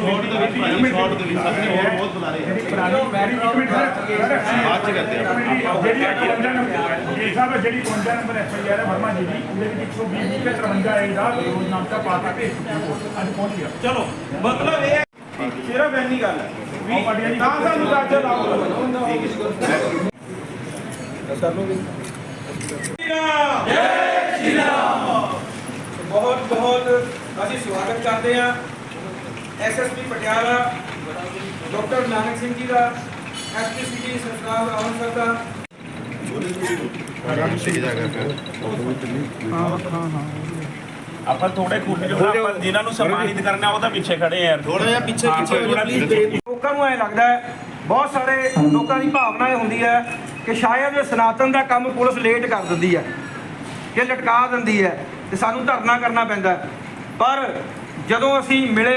Short ਦੇ ਵਿੱਚ ਭਾਈ short ਦੇ ਵਿੱਚ ਆਪਣੇ ਹੋਰ ਬਹੁਤ ਬੁਲਾ ਰਹੇ ਆ। ਬਾਅਦ ਚ ਕਰਦੇ ਆ। ਜਿਹੜੀ 52 ਨੰਬਰ ਜੀ ਸਾਹਿਬ ਜਿਹੜੀ 52 ਨੰਬਰ ਐਫ ਆਈ ਆਰ ਹੈ ਵਰਮਾ ਜੀ ਦੀ ਉਹਦੇ ਵਿੱਚ 120 ਤੇ 53 ਏ ਦਾ ਨਾਮਤਾ ਪਾ ਕੇ ਭੇਜ ਚੁੱਕੇ ਹਾਂ ਅੱਜ ਪਹੁੰਚ ਗਿਆ। ਚਲੋ ਮਤਲਬ ਇਹ ਹੈ ਸਿਰਫ ਇੰਨੀ ਗੱਲ ਹੈ ਵੀ ਤਾਂ ਸਾਨੂੰ ਰਾਜ ਲਾਓ। ਬਹੁਤ ਬਹੁਤ ਅਸੀਂ ਸਵਾਗਤ ਕਰਦੇ ਹਾਂ। ਐਸਐਸਪੀ ਪਟਿਆਲਾ ਡਾਕਟਰ ਨਾਨਕ ਸਿੰਘ ਜੀ ਦਾ ਐਸਪੀਸੀਡੀ ਸਰਕਾਰ ਅੰਮ੍ਰਿਤਸਰ ਦਾ ਆਪਾਂ ਥੋੜੇ ਖੁੱਲੇ ਜੋ ਆਪਾਂ ਜਿਨ੍ਹਾਂ ਨੂੰ ਸਨਮਾਨਿਤ ਕਰਨਾ ਉਹਦਾ ਪਿੱਛੇ ਖੜੇ ਆ ਥੋੜਾ ਜਿਹਾ ਪਿੱਛੇ ਪਿੱਛੇ ਲੋਕਾਂ ਨੂੰ ਐ ਲੱਗਦਾ ਹੈ ਬਹੁਤ ਸਾਰੇ ਲੋਕਾਂ ਦੀ ਭਾਵਨਾ ਇਹ ਹੁੰਦੀ ਹੈ ਕਿ ਸ਼ਾਇਦ ਇਹ ਸਨਾਤਨ ਦਾ ਕੰਮ ਪੁਲਿਸ ਲੇਟ ਕਰ ਦਿੰਦੀ ਹੈ ਕਿ ਲਟਕਾ ਦਿੰਦੀ ਹੈ ਤੇ ਸਾਨੂੰ ਧਰਨਾ ਕਰਨਾ ਪੈਂਦਾ। ਪਰ ਜਦੋਂ ਅਸੀਂ ਮਿਲੇ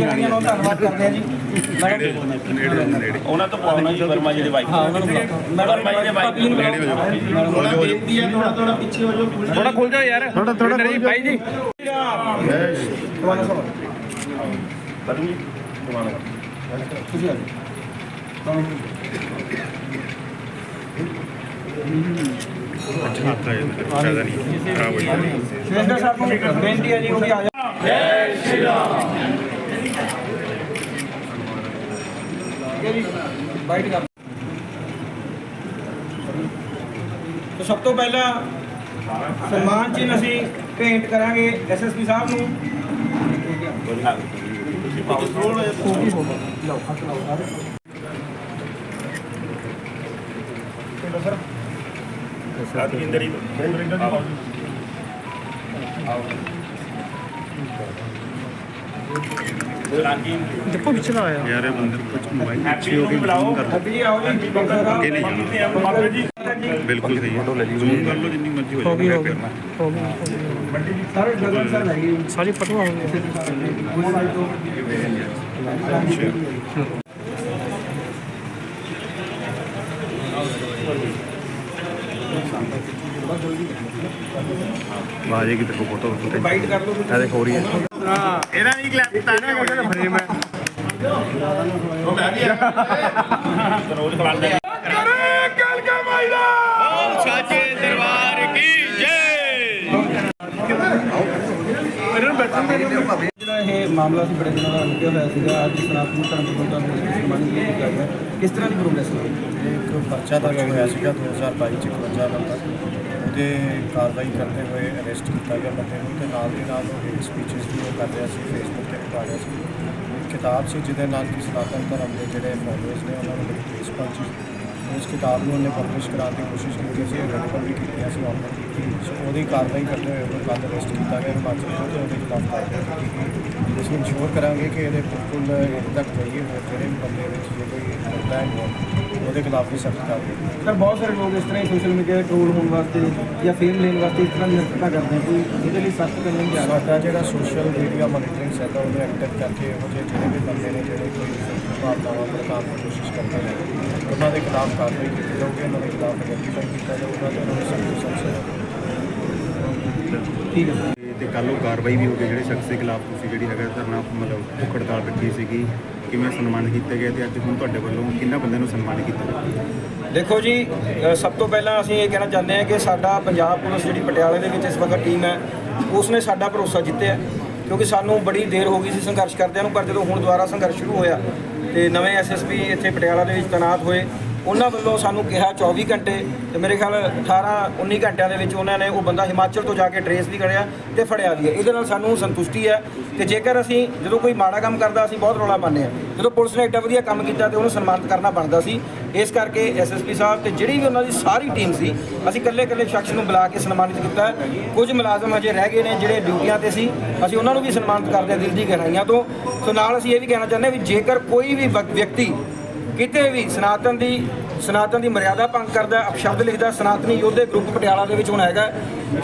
ਉਹਨਾਂ ਦਾ ਧੰਨਵਾਦ ਕਰਦੇ ਹਾਂ। ਜੀ ਉਹਨਾਂ ਤੋਂ ਪਾਉਣਾ ਜੀ ਵਰਮਾ ਜੀ ਦੇ ਬਾਈਕ ਹਾਂ ਉਹਨਾਂ ਨੂੰ ਵਰਮਾ ਜੀ ਦੇ ਬਾਈਕ ਨੇੜੇ ਹੋ ਜਾਓ। ਥੋੜਾ ਬੇਨਤੀ ਹੈ ਥੋੜਾ ਥੋੜਾ ਪਿੱਛੇ ਹੋ ਜਾਓ ਥੋੜਾ ਖੁੱਲ ਜਾਓ ਯਾਰ। ਥੋੜਾ ਥੋੜਾ ਨਹੀਂ ਭਾਈ ਜੀ। ਸ਼ੇਸ਼ਗੜ ਸਾਹਿਬ ਨੂੰ ਬੇਨਤੀ ਹੈ ਜੀ ਉਹ ਵੀ ਆ ਜਾ ਜੈ ਸ਼੍ਰੀ ਰਾਮ। ਜੀ ਬਾਈਟ ਕਰ ਤਾਂ ਸਭ ਤੋਂ ਪਹਿਲਾਂ ਸਨਮਾਨ ਚਿੰਨ੍ਹ ਅਸੀਂ ਭੇਂਟ ਕਰਾਂਗੇ ਐਸਐਸਪੀ ਸਾਹਿਬ ਨੂੰ। ਰਾਜਿੰਦਰੀ ਪਿੱਛੇ ਨਾ ਆਇਆ ਯਾਰ ਇਹ ਬੰਦੇ ਕੁਝ ਮੋਬਾਈਲ ਹੈਪੀ ਨੂੰ ਬੁਲਾਓ ਹੈਪੀ ਜੀ ਆਓ ਜੀ ਸਾਹਿਬ ਅਕੇਲੇ ਜਾਣਾ। ਬਾਬਾ ਜੀ ਬਿਲਕੁਲ ਸਹੀ ਹੈ। ਜ਼ੂਮ ਕਰ ਲਓ ਜਿੰਨੀ ਮਰਜ਼ੀ ਹੋ ਜਾਏ ਕਰਨਾ ਸਾਰੇ ਗਗਨ ਸਰ ਹੈਗੇ ਸਾਰੀ ਪਟਵਾ ਹੋ ਗਈ ਆ ਜਾਏਗੀ ਤੇ ਫੋਟੋ ਬਾਈਟ ਕਰ ਲਓ ਇਹ ਦੇਖ ਹੋ ਰਹੀ ਹੈ। ਇਹਦਾ ਨਹੀਂ ਕਲੈਪ ਤਾਂ ਨਾ ਕਹਿੰਦਾ ਫਰੇਮ ਹੈ ਰੋਜ਼ ਖਵਾਲ ਦੇ ਕਲ ਕਾ ਮਾਇਦਾ ਸਾਚੇ ਦਰਬਾਰ ਕੀ ਜੈ ਜਿਹੜਾ ਇਹ ਮਾਮਲਾ ਸੀ ਬੜੇ ਦਿਨਾਂ ਦਾ ਰੁਕਿਆ ਹੋਇਆ ਸੀਗਾ ਅੱਜ ਸਨਾਤਨ ਧਰਮ ਦੇ ਵਿੱਚ ਸਨਮਾਨਿਤ ਕੀਤਾ ਗਿਆ ਕਿਸ ਤਰ੍ਹਾਂ ਦੀ ਪ੍ਰੋਗਰੈਸ ਹੋਈ? ਇੱਕ ਪਰਚਾ ਦਰਜ ਹੋਇਆ ਸੀਗਾ 2022 ਚ 51 ਨੰਬਰ ਉਹਦੇ ਕਾਰਵਾਈ ਕਰਦੇ ਹੋਏ ਅਰੈਸਟ ਕੀਤਾ ਗਿਆ ਬੰਦੇ ਨੂੰ ਤੇ ਨਾਲ ਦੀ ਨਾਲ ਉਹ ਹੇਟ ਸਪੀਚਸ ਵੀ ਉਹ ਕਰ ਰਿਹਾ ਸੀ ਫੇਸਬੁੱਕ ਤੇ ਪਾ ਰਿਹਾ ਸੀ। ਇੱਕ ਕਿਤਾਬ ਸੀ ਜਿਹਦੇ ਨਾਲ ਕਿ ਸਨਾਤਨ ਧਰਮ ਦੇ ਜਿਹੜੇ ਫੋਲੋਅਰਸ ਨੇ ਉਹਨਾਂ ਨੂੰ ਬੜੀ ਠੇਸ ਪਹੁੰਚੀ। ਉਸ ਕਿਤਾਬ ਨੂੰ ਉਹਨੇ ਪਬਲਿਸ਼ ਕਰਾਉਣ ਦੀ ਕੋਸ਼ਿਸ਼ ਕੀਤੀ ਸੀ ਅਵੇਲੇਬਲ ਵੀ ਕੀਤੀਆਂ ਸੀ ਆਨਲਾਈਨ ਸੋ ਉਹਦੀ ਕਾਰਵਾਈ ਕਰਦੇ ਹੋਏ ਉਹਨੂੰ ਕੱਲ੍ਹ ਅਰੈਸਟ ਕੀਤਾ ਗਿਆ ਹਿਮਾਚਲ ਤੋਂ ਤੇ ਉਹਦੇ ਖਿਲਾਫ ਕਾਰਵਾਈ ਕੀਤੀ ਅਸੀਂ ਇਨਸ਼ੋਰ ਕਰਾਂਗੇ ਕਿ ਇਹਦੇ ਬਿਲਕੁਲ ਇਹਦੇ ਤੱਕ ਜਾਈਏ, ਹੋਰ ਜਿਹੜੇ ਬੰਦੇ ਵਿੱਚ ਜੇ ਕੋਈ ਹੁੰਦਾ ਹੈ ਉਹਦੇ ਖਿਲਾਫ ਵੀ ਸਖਤ ਕਾਰਵਾਈ ਸਰ ਬਹੁਤ ਸਾਰੇ ਲੋਕ ਇਸ ਤਰ੍ਹਾਂ ਹੀ ਸੋਸ਼ਲ ਮੀਡੀਆ ਤੇ ਟ੍ਰੋਲ ਹੋਣ ਵਾਸਤੇ ਜਾਂ ਫੇਮ ਲੈਣ ਵਾਸਤੇ ਇਸ ਤਰ੍ਹਾਂ ਦੀ ਹਰਕਤਾਂ ਕਰਦੇ ਆ ਕੋਈ ਇਹਦੇ ਲਈ ਸਖਤ ਕਰਨੀ ਜਾ ਸਾਡਾ ਜਿਹੜਾ ਸੋਸ਼ਲ ਮੀਡੀਆ ਮੋਨੀਟਰਿੰਗ ਸੈੱਲ ਹੈ ਉਹਨੂੰ ਐਕਟਿਵ ਕਰਕੇ ਜਿਹੇ ਜਿਹੜੇ ਵੀ ਬੰਦੇ ਨੇ ਜਿਹੜੇ ਕੋਈ ਭਾਵਨਾਵਾਂ ਭੜਕਾਉਣ ਦੀ ਕੋਸ਼ਿਸ਼ ਕਰਦੇ ਨੇ ਉਹਨਾਂ ਦੇ ਖਿਲਾਫ ਕਾਰਵਾਈ ਕੀਤੀ ਜਾਊਗੀ ਉਹਨਾਂ ਦੇ ਖਿਲਾਫ ਆਈਡੈਂਟੀਫਾਈ ਕੀਤਾ ਜਾਊਗਾ ਤੇ ਉਹਨਾਂ ਨੂੰ ਸਖਤ ਸਖਤ ਠੀਕ ਹੈ ਤੇ ਕੱਲ੍ਹ ਉਹ ਕਾਰਵਾਈ ਵੀ ਹੋ ਗਈ ਜਿਹੜੇ ਸ਼ਖਸ ਦੇ ਖਿਲਾਫ ਤੁਸੀਂ ਜਿਹੜੀ ਹੈਗਾ ਧਰਨਾ ਮਤਲਬ ਭੁੱਖ ਹੜਤਾਲ ਰੱਖੀ ਸੀਗੀ ਕਿਵੇਂ ਸਨਮਾਨ ਕੀਤਾ ਗਿਆ ਤੇ ਅੱਜ ਹੁਣ ਤੁਹਾਡੇ ਵੱਲੋਂ ਕਿੰਨਾ ਬੰਦਿਆਂ ਨੂੰ ਸਨਮਾਨ ਕੀਤਾ ਗਿਆ? ਦੇਖੋ ਜੀ ਸਭ ਤੋਂ ਪਹਿਲਾਂ ਅਸੀਂ ਇਹ ਕਹਿਣਾ ਚਾਹੁੰਦੇ ਹਾਂ ਕਿ ਸਾਡਾ ਪੰਜਾਬ ਪੁਲਿਸ ਜਿਹੜੀ ਪਟਿਆਲੇ ਦੇ ਵਿੱਚ ਇਸ ਵਕਤ ਟੀਮ ਹੈ, ਉਸਨੇ ਸਾਡਾ ਭਰੋਸਾ ਜਿੱਤਿਆ ਕਿਉਂਕਿ ਸਾਨੂੰ ਬੜੀ ਦੇਰ ਹੋ ਗਈ ਸੀ ਸੰਘਰਸ਼ ਕਰਦਿਆਂ ਨੂੰ, ਪਰ ਜਦੋਂ ਹੁਣ ਦੁਬਾਰਾ ਸੰਘਰਸ਼ ਸ਼ੁਰੂ ਹੋਇਆ ਤੇ ਨਵੇਂ ਐਸਐਸਪੀ ਇੱਥੇ ਪਟਿਆਲਾ ਦੇ ਵਿੱਚ ਤੈਨਾਤ ਹੋਏ ਉਹਨਾਂ ਵੱਲੋਂ ਸਾਨੂੰ ਕਿਹਾ 24 ਘੰਟੇ ਤੇ ਮੇਰੇ ਖਿਆਲ 18 19 ਘੰਟਿਆਂ ਦੇ ਵਿੱਚ ਉਹਨਾਂ ਨੇ ਉਹ ਬੰਦਾ ਹਿਮਾਚਲ ਤੋਂ ਜਾ ਕੇ ਟਰੇਸ ਵੀ ਕਰਿਆ ਤੇ ਫੜਿਆ ਵੀ ਹੈ। ਇਹਦੇ ਨਾਲ ਸਾਨੂੰ ਸੰਤੁਸ਼ਟੀ ਹੈ ਤੇ ਜੇਕਰ ਅਸੀਂ ਜਦੋਂ ਕੋਈ ਮਾੜਾ ਕੰਮ ਕਰਦਾ, ਅਸੀਂ ਬਹੁਤ ਰੌਲਾ ਪਾਉਂਦੇ ਹਾਂ। ਜਦੋਂ ਪੁਲਿਸ ਨੇ ਐਡਾ ਵਧੀਆ ਕੰਮ ਕੀਤਾ ਤੇ ਉਹਨੂੰ ਸਨਮਾਨਿਤ ਕਰਨਾ ਬਣਦਾ ਸੀ, ਇਸ ਕਰਕੇ ਐਸਐਸਪੀ ਸਾਹਿਬ ਤੇ ਜਿਹੜੀ ਵੀ ਉਹਨਾਂ ਦੀ ਸਾਰੀ ਟੀਮ ਸੀ, ਅਸੀਂ ਇਕੱਲੇ ਇਕੱਲੇ ਸ਼ਖਸ ਨੂੰ ਬੁਲਾ ਕੇ ਸਨਮਾਨਿਤ ਕੀਤਾ ਕੁਝ ਮੁਲਾਜ਼ਮ ਹਜੇ ਰਹਿ ਗਏ ਨੇ ਜਿਹੜੇ ਡਿਊਟੀਆਂ ਤੇ ਸੀ, ਅਸੀਂ ਉਹਨਾਂ ਨੂੰ ਵੀ ਸਨਮਾਨਿਤ ਕਰਦੇ ਹਾਂ ਦਿਲ ਦੀ ਗਹਿਰਾਈਆਂ ਤੋਂ। ਸੋ ਨਾਲ ਅਸੀਂ ਇਹ ਵੀ ਕਹਿਣਾ ਚਾਹੁੰਦੇ ਹਾਂ ਵੀ ਜੇਕਰ ਕੋਈ ਵੀ ਵਿਅਕਤੀ ਕਿਤੇ ਵੀ ਸਨਾਤਨ ਦੀ ਸਨਾਤਨ ਦੀ ਮਰਿਆਦਾ ਭੰਗ ਕਰਦਾ, ਅਪਸ਼ਬਦ ਲਿਖਦਾ, ਸਨਾਤਨੀ ਯੋਧੇ ਗਰੁੱਪ ਪਟਿਆਲਾ ਦੇ ਵਿੱਚ ਹੁਣ ਹੈਗਾ।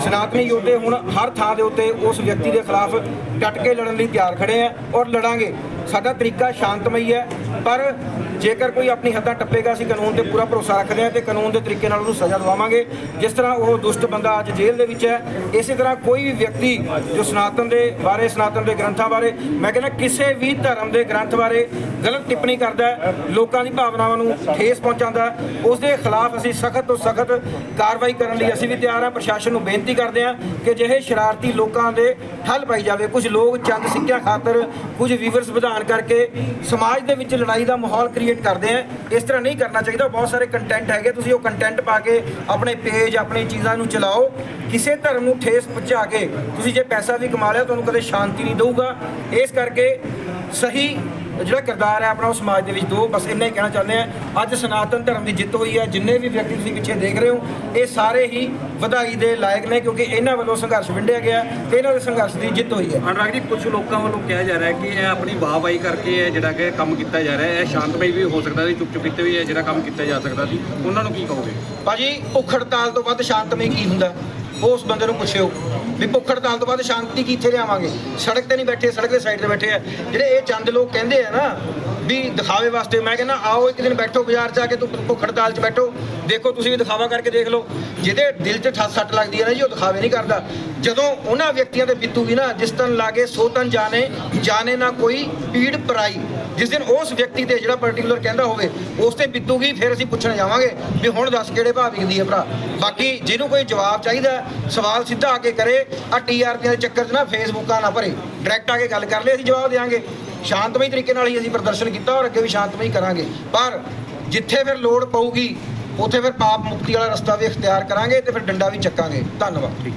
ਸਨਾਤਨੀ ਯੋਧੇ ਹੁਣ ਹਰ ਥਾਂ ਦੇ ਉੱਤੇ ਉਸ ਵਿਅਕਤੀ ਦੇ ਖਿਲਾਫ ਡਟ ਕੇ ਲੜਨ ਲਈ ਤਿਆਰ ਖੜੇ ਆ ਔਰ ਲੜਾਂਗੇ। ਸਾਡਾ ਤਰੀਕਾ ਸ਼ਾਂਤਮਈ ਹੈ। ਪਰ ਜੇਕਰ ਕੋਈ ਆਪਣੀ ਹੱਦਾਂ ਟੱਪੇਗਾ ਅਸੀਂ ਕਾਨੂੰਨ ਤੇ ਪੂਰਾ ਭਰੋਸਾ ਰੱਖਦੇ ਹਾਂ ਤੇ ਕਾਨੂੰਨ ਦੇ ਤਰੀਕੇ ਨਾਲ ਉਹਨੂੰ ਸਜ਼ਾ ਦਿਵਾਵਾਂਗੇ। ਜਿਸ ਤਰ੍ਹਾਂ ਉਹ ਦੁਸ਼ਟ ਬੰਦਾ ਅੱਜ ਜੇਲ੍ਹ ਦੇ ਵਿੱਚ ਹੈ ਇਸੇ ਤਰ੍ਹਾਂ ਕੋਈ ਵੀ ਵਿਅਕਤੀ ਜੋ ਸਨਾਤਨ ਦੇ ਬਾਰੇ ਸਨਾਤਨ ਦੇ ਗ੍ਰੰਥਾਂ ਬਾਰੇ ਮੈਂ ਕਹਿੰਦਾ ਕਿਸੇ ਵੀ ਧਰਮ ਦੇ ਗ੍ਰੰਥ ਬਾਰੇ ਗਲਤ ਟਿੱਪਣੀ ਕਰਦਾ ਹੈ, ਲੋਕਾਂ ਦੀ ਭਾਵਨਾਵਾਂ ਨੂੰ ਠੇਸ ਪਹੁੰਚਾਉਂਦਾ ਉਸ ਦੇ ਖਿਲਾਫ ਅਸੀਂ ਸਖਤ ਤੋਂ ਸਖਤ ਕਾਰਵਾਈ ਕਰਨ ਲਈ ਅਸੀਂ ਵੀ ਤਿਆਰ ਹਾਂ ਪ੍ਰਸ਼ਾਸਨ ਨੂੰ ਬੇਨਤੀ ਕਰਦੇ ਹਾਂ ਕਿ ਜਿਹੇ ਸ਼ਰਾਰਤੀ ਲੋਕਾਂ ਦੇ ਠੱਲ ਪਾਈ ਜਾਵੇ। ਕੁਝ ਲੋਕ ਚੰਦ ਸਿੱਕਿਆਂ ਖਾਤਰ ਕੁਝ ਵੀਵਰਸ ਵਧਾਉਣ ਕਰਕੇ ਸਮਾਜ ਦੇ ਵਿੱਚ ਲੜਾਈ ਦਾ ਮਾਹੌਲ ਕ੍ਰੀਏਟ ਕਰਦੇ ਆ। ਇਸ ਤਰ੍ਹਾਂ ਨਹੀਂ ਕਰਨਾ ਚਾਹੀਦਾ। ਬਹੁਤ ਸਾਰੇ ਕੰਟੈਂਟ ਹੈਗੇ। ਤੁਸੀਂ ਉਹ ਕੰਟੈਂਟ ਪਾ ਕੇ ਆਪਣੇ ਪੇਜ ਆਪਣੀ ਚੀਜ਼ਾਂ ਨੂੰ ਚਲਾਓ। ਕਿਸੇ ਧਰਮ ਨੂੰ ਠੇਸ ਪਹੁੰਚਾ ਕੇ ਤੁਸੀਂ ਜੇ ਪੈਸਾ ਵੀ ਕਮਾ ਲਿਆ, ਤੁਹਾਨੂੰ ਕਦੇ ਸ਼ਾਂਤੀ ਨਹੀਂ ਦਊਗਾ। ਇਸ ਕਰਕੇ ਸਹੀ ਜਿਹੜਾ ਕਿਰਦਾਰ ਹੈ ਆਪਣਾ ਉਹ ਸਮਾਜ ਦੇ ਵਿੱਚ ਦੋ ਬਸ ਇੰਨਾ ਹੀ ਕਹਿਣਾ ਚਾਹੁੰਦੇ ਆ ਅੱਜ ਸਨਾਤਨ ਧਰਮ ਦੀ ਜਿੱਤ ਹੋਈ ਹੈ। ਜਿੰਨੇ ਵੀ ਵਿਅਕਤੀ ਤੁਸੀਂ ਪਿੱਛੇ ਦੇਖ ਰਹੇ ਹੋ ਇਹ ਸਾਰੇ ਹੀ ਵਧਾਈ ਦੇ ਲਾਇਕ ਨੇ ਕਿਉਂਕਿ ਇਹਨਾਂ ਵੱਲੋਂ ਸੰਘਰਸ਼ ਵਿੰਡਿਆ ਗਿਆ ਤੇ ਇਹਨਾਂ ਦੇ ਸੰਘਰਸ਼ ਦੀ ਜਿੱਤ ਹੋਈ ਹੈ। ਅਨੁਰਾਗ ਜੀ ਕੁਝ ਲੋਕਾਂ ਵੱਲੋਂ ਕਿਹਾ ਜਾ ਰਿਹਾ ਹੈ ਕਿ ਇਹ ਆਪਣੀ ਵਾਹਵਾਈ ਕਰਕੇ ਇਹ ਜਿਹੜਾ ਕਿ ਕੰਮ ਕੀਤਾ ਜਾ ਰਿਹਾ ਹੈ। ਇਹ ਸ਼ਾਂਤਮਈ ਵੀ ਹੋ ਸਕਦਾ ਸੀ ਚੁੱਪ ਚੁਪੀਤੇ ਵੀ ਇਹ ਜਿਹੜਾ ਕੰਮ ਕੀਤਾ ਜਾ ਸਕਦਾ ਸੀ। ਉਹਨਾਂ ਨੂੰ ਕੀ ਕਹੋਗੇ? ਭਾਜੀ ਭੁੱਖ ਹੜਤਾਲ ਤੋਂ ਵੱਧ ਸ਼ਾਂਤਮਈ ਕੀ ਹੁੰਦਾ? ਉਸ ਬੰਦੇ ਨੂੰ ਪੁੱਛਿਓ ਵੀ ਭੁੱਖ ਹੜਤਾਲ ਤੋਂ ਬਾਅਦ ਸ਼ਾਂਤੀ ਕਿੱਥੇ ਲਿਆਵਾਂਗੇ? ਸੜਕ ਤੇ ਨਹੀਂ ਬੈਠੇ, ਸੜਕ ਦੇ ਸਾਈਡ ਤੇ ਬੈਠੇ ਆ। ਜਿਹੜੇ ਇਹ ਚੰਦ ਲੋਕ ਕਹਿੰਦੇ ਆ ਨਾ ਵੀ ਦਿਖਾਵੇ ਵਾਸਤੇ, ਮੈਂ ਕਹਿੰਦਾ, ਆਓ ਇੱਕ ਦਿਨ ਬੈਠੋ ਬਾਜ਼ਾਰ 'ਚ ਆ ਕੇ, ਤੂੰ ਭੁੱਖ ਹੜਤਾਲ 'ਚ ਬੈਠੋ। ਦੇਖੋ, ਤੁਸੀਂ ਵੀ ਦਿਖਾਵਾ ਕਰਕੇ ਦੇਖ ਲਓ। ਜਿਹਦੇ ਦਿਲ 'ਚ ਠੱਸ ਸੱਟ ਲੱਗਦੀ ਹੈ ਨਾ ਜੀ, ਉਹ ਦਿਖਾਵੇ ਨਹੀਂ ਕਰਦਾ। ਜਦੋਂ ਉਹਨਾਂ ਵਿਅਕਤੀਆਂ ਤੇ ਬਿੱਤੂਗੀ ਨਾ, ਜਿਸ ਤਨ ਲਾਗੇ ਸੋ ਤਨ ਜਾਣੇ ਜਾਣੇ ਨਾ ਕੋਈ ਪੀੜ ਪਰਾਈ। ਜਿਸ ਦਿਨ ਉਸ ਵਿਅਕਤੀ ਤੇ ਜਿਹੜਾ ਪਾਰਟਿਕੂਲਰ ਕਹਿੰਦਾ ਹੋਵੇ, ਉਸ ਤੇ ਬੀਤੂਗੀ, ਫਿਰ ਅਸੀਂ ਪੁੱਛਣ ਜਾਵਾਂਗੇ ਵੀ ਹੁਣ ਦੱਸ ਕਿਹੜੇ ਭਾਅ ਵਿਕਦੀ ਹੈ ਭਰਾ। ਬਾਕੀ ਜਿਹਨੂੰ ਕੋਈ ਜਵਾਬ ਚਾਹੀਦਾ, ਸਵਾਲ ਸਿੱਧਾ ਆ ਕੇ ਕਰੇ ਆ ਟੀਆਰਪੀ ਦੇ ਚੱਕਰ 'ਚ ਨਾ ਫੇਸਬੁੱਕਾਂ ਨਾ ਭਰੇ। ਡਾਇਰੈਕਟ ਆ ਕੇ ਗੱਲ ਕਰ ਲੈ ਅਸੀਂ ਜਵਾਬ ਦੇਵਾਂਗੇ। ਸ਼ਾਂਤਮਈ ਤਰੀਕੇ ਨਾਲ ਹੀ ਅਸੀਂ ਪ੍ਰਦਰਸ਼ਨ ਕੀਤਾ ਔਰ ਅੱਗੇ ਵੀ ਸ਼ਾਂਤਮਈ ਕਰਾਂਗੇ। ਪਰ ਜਿੱਥੇ ਫਿਰ ਲੋੜ ਪਊਗੀ, ਉੱਥੇ ਫਿਰ ਪਾਪ ਮੁਕਤੀ ਵਾਲਾ ਰਸਤਾ ਵੀ ਇਖਤਿਆਰ ਕਰਾਂਗੇ ਤੇ ਫਿਰ ਡੰਡਾ ਵੀ ਚੱਕਾਂਗੇ। ਧੰਨਵਾਦ।